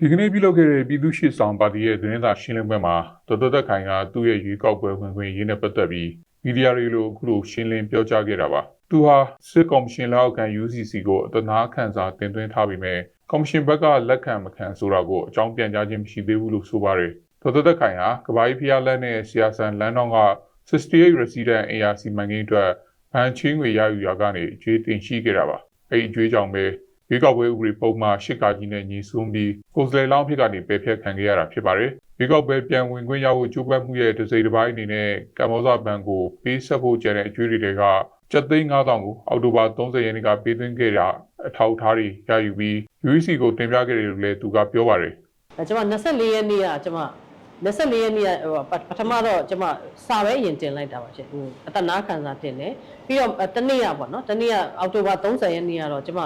ဒီကနေ့ပြုလုပ်ခဲ့တဲ့ပြည်သူ့ရှေ့ဆောင်ပါတီရဲ့သတင်းစာရှင်းလင်းပွဲမှာဒေါက်တာသက်ခိုင်ကသူ့ရဲ့ရွေးကောက်ပွဲဝင်ခွင့်ရင်းနဲ့ပတ်သက်ပြီးမီဒီယာတွေလိုအခုလိုရှင်းလင်းပြောကြားခဲ့တာပါ။သူဟာစစ်ကော်မရှင်လက်အောက်ခံ UCC ကိုအတနာခံစာတင်သွင်းထားပြီးမြဲကော်မရှင်ဘက်ကလက်ခံမခံဆိုတာကိုအကြောင်းပြန်ကြားခြင်းမရှိသေးဘူးလို့ဆိုပါတယ်။ဒေါက်တာသက်ခိုင်ဟာကဘာကြီးဖျားလက်နဲ့ဆီယာဆန်လန်တော့က68 resident ARC မှန်ကင်းအတွက်ဘန်ချင်းငွေရယူရာကနေအကျွေးတင်ရှိခဲ့တာပါ။အဲ့ဒီအကျွေးကြောင့်ပဲ ရွေးကောက်ပွဲဥပဒေပုံမှန်၈ကကြီးနဲ့ညီစွန်းပြီးကိုယ်စားလှယ်လောင်းဖြစ်ကနေပယ်ဖျက်ခံခဲ့ရတာဖြစ်ပါတယ်။ရွေးကောက်ပွဲပြန်ဝင်ခွင့်ရဖို့ကြိုးပမ်းမှုရဲ့တစ်စိတ်တစ်ပိုင်းအနေနဲ့ကမ္ဘောဇဘဏ်ကိုပေးဆက်ဖို့ကြံတဲ့အကျွေးတွေကကျပ်သိန်း9000ကိုအောက်တိုဘာ30ရက်နေ့ကပေးသွင်းခဲ့တာအထောက်အထားတွေရယူပြီး UEC ကိုတင်ပြခဲ့တယ်လို့လည်းသူကပြောပါတယ်အဲကျွန်မ24ရက်နေ့ကကျွန်မ24ရက်နေ့ကဟိုပပထမတော့ကျွန်မစာပဲအရင်တင်လိုက်တာပါရှင်ဟိုအတနာခံစာတင်တယ်ပြီးတော့တနေ့ကပေါ့နော်တနေ့ကအောက်တိုဘာ30ရက်နေ့ကတော့ကျွန်မ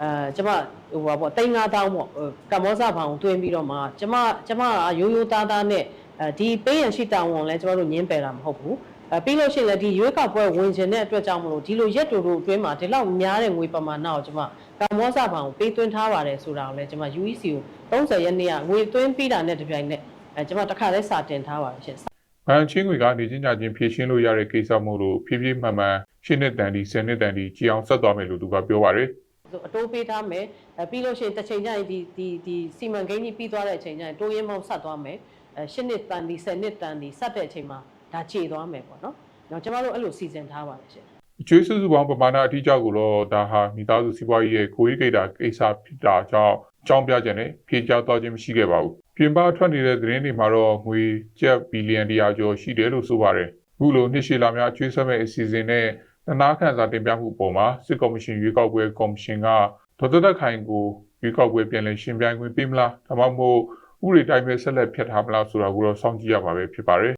အဲကျွန်မဟိုပါပေါ့တိန်း9000ပေါ့ဟိုကမ္ဘောဇဘောင်တွင်းပြီးတော့မှကျွန်မကျွန်မကရိုးရိုးသားသားနဲ့အဲဒီပေးရန်ရှိတာဝန်လဲကျွန်တော်တို့ညင်းပယ်တာမဟုတ်ဘူးအဲပြီးလို့ရှိရင်လည်းဒီရွေးကောက်ပွဲဝင်ခြင်းတဲ့အတွက်ကြောင့်မလို့ဒီလိုရက်တူတူအတွင်းမှာဒီလောက်များတဲ့ငွေပမာဏကိုကျွန်မကမ္ဘောဇဘောင်ကိုပေးသွင်းထားပါတယ်ဆိုတာကိုလည်းကျွန်မ UEC ကို30ရက်နေ့ကငွေသွင်းပြီးတာနဲ့တပြိုင်နက်အဲကျွန်မတစ်ခါတည်းစာတင်ထားပါတယ်ရှင်။ဘန်ချင်းငွေကနေချင်းကြချင်းဖြည့်ရှင်းလို့ရတဲ့ကိစ္စမို့လို့ဖြည်းဖြည်းမှန်မှန်ရှင်းနှစ်တန်ဒီ10နှစ်တန်ဒီကြည်အောင်ဆက်သွားမယ်လို့သူကပြောပါတယ်။ဆို အတိုးပေးထားမယ်အဲပြီးလို့ရှိရင်တစ်ချိန်ကျရင်ဒီဒီဒီစီမံကိန်းကြီးပြီးသွားတဲ့အချိန်ကျရင်တိုးရင်းမောင်းဆက်သွားမယ်အဲ10နှစ်တန်ဒီ10နှစ်တန်ဒီဆက်တဲ့အချိန်မှာဒါခြေသွားမယ်ပေါ့နော်။တော့ကျမတို့အဲ့လိုစီစဉ်ထားပါတယ်ရှင်အကျွေးစုစုပေါင်းပမာဏအတိအကျကိုတော့ဒါဟာမိသားစုစီးပွားရေးရဲ့ကိုယ်ရေးကိစ္စကိစ္စဖြစ်တာကြောင့်အကြောင်းပြချက်နဲ့ဖြေကြားသွားခြင်းမရှိခဲ့ပါဘူး။ပြင်ပထွက်နေတဲ့သတင်းတွေမှာတော့ငွေကျပ်ဘီလီယံတရာကျော်ရှိတယ်လို့ဆိုပါတယ်။အခုလိုနှစ်ရှည်လာများကျွေးဆက်မဲ့အစီအစဉ်နဲ့ တနာခံစာတင်ပြမှုအပေါ်မှာစစ်ကော်မရှင်ရွေးကောက်ပွဲကော်မရှင်ကဒေါက်တာသက်ခိုင်ကိုရွေးကောက်ပွဲပြန်လည်ရှင်းပြခွင့်ပေးမလားဒါမှမဟုတ်ဥပဒေတိုင်းပဲဆက်လက်ဖျက်ထားမလားဆိုတာကိုတော့စောင့်ကြည့်ရပါပဲဖြစ်ပါတယ်